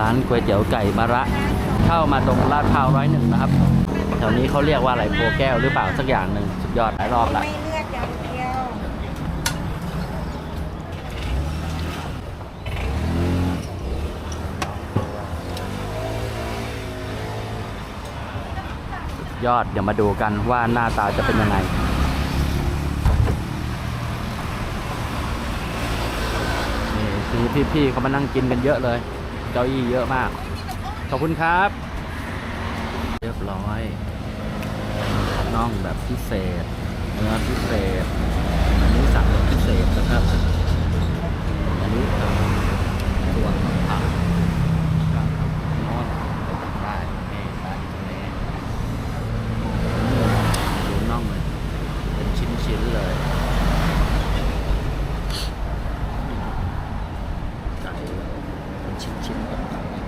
ร้านก๋วยเตี๋ยวไก่มะระเข้ามาตรงลาดพร้าวร้อยหนึ่งนะครับแถวนี้เขาเรียกว่าอะไรโพแก้วหรือเปล่าสักอย่างหนึ่งสุดยอดหลายรอบละไม่เลือกอย่างเดียวยอดเดี๋ยวมาดูกันว่าหน้าตาจะเป็นยังไงนี่คือพี่ๆเขามานั่งกินกันเยอะเลย เก้าอี้เยอะมาก ขอบคุณครับ เรียบร้อยน่องแบบพิเศษ เนื้อพิเศษอันนี้สั่งแบบพิเศษนะครับ อันนี้เอ่อส่วนผักโน้นได้นี่ร้านอยู่ตรงนี้ ดูน่องเลย เป็นชิ้นๆเลยไก่เป็นชิ้นๆแบบนี้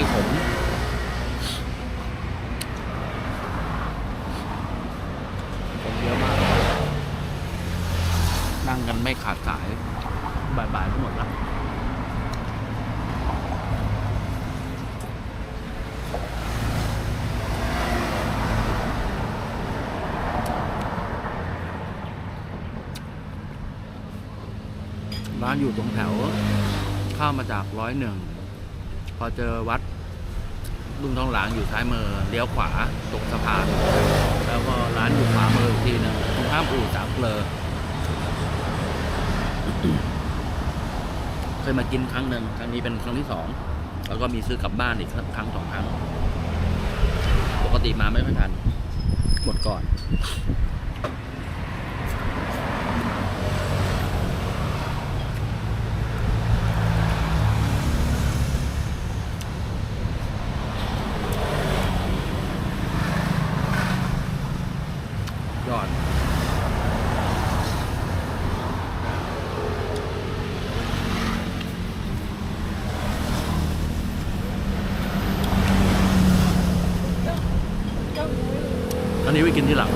ไม่ขมผมเยอะมาก นั่งกันไม่ขาดสาย บ่ายๆก็หมดล้วร้านอยู่ตรงแถว ข้ามาจากร้อยหนึ่ง พอเจอวัดลุงทองหลางอยู่ซ้ายมือเลี้ยวขวาตรงสะพานแล้วก็ร้านอยู่ขวามืออีกทีหนึงตรงข้ามอู่สามเกลอเคยมากินครั้งหนึ่งครั้งนี้เป็นครั้งที่สองแล้วก็มีซื้อกลับบ้านอีกครั้งสองครั้ง ปกติมาไม่ค่อยทัน หมดก่อน ยอดอันนี้ไว้กินที่หลัง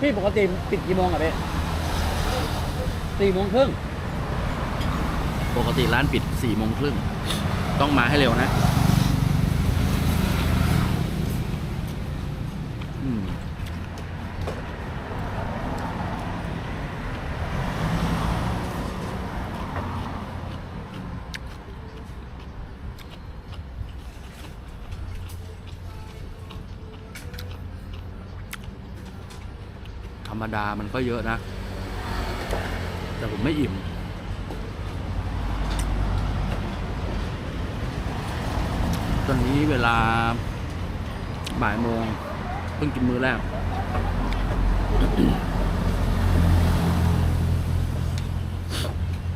พี่ปกติปิดกี่โมงอะพี่สี่โมงครึ่ง ปกติร้านปิดสี่โมงครึ่ง ต้องมาให้เร็วนะ รมดามันก็เยอะนะ แต่ผมไม่อิ่ม ตอนนี้เวลาบ่ายโมงเพิ่งกินมื้อแรก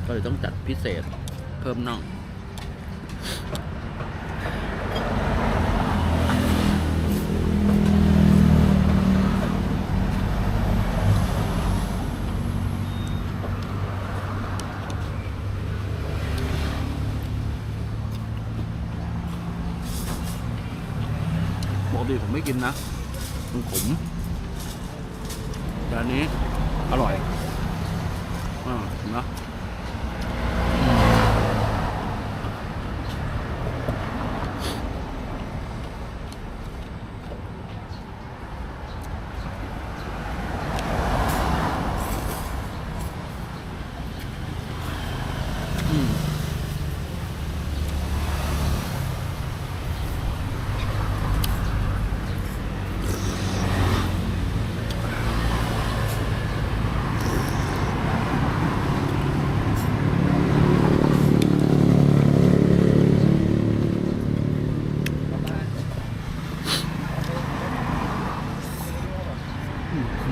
ก็เลยต้องจัดพิเศษเพิ่มน่อง ติผมไม่กินนะมันขมแต่อันนี้อร่อยอ่าเห็นะอืม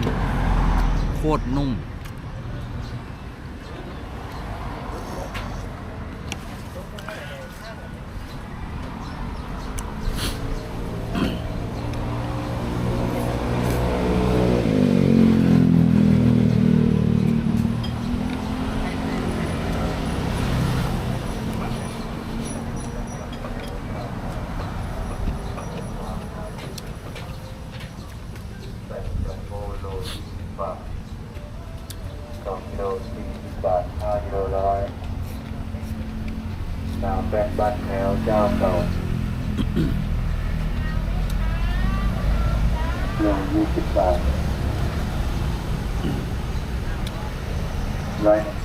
โคตรนุ่ม อ สี่สิบบาทห้ากิโลร้อยสาม แปดบ้านแถวเจ้าเก่าลงยี่สิบบาทร้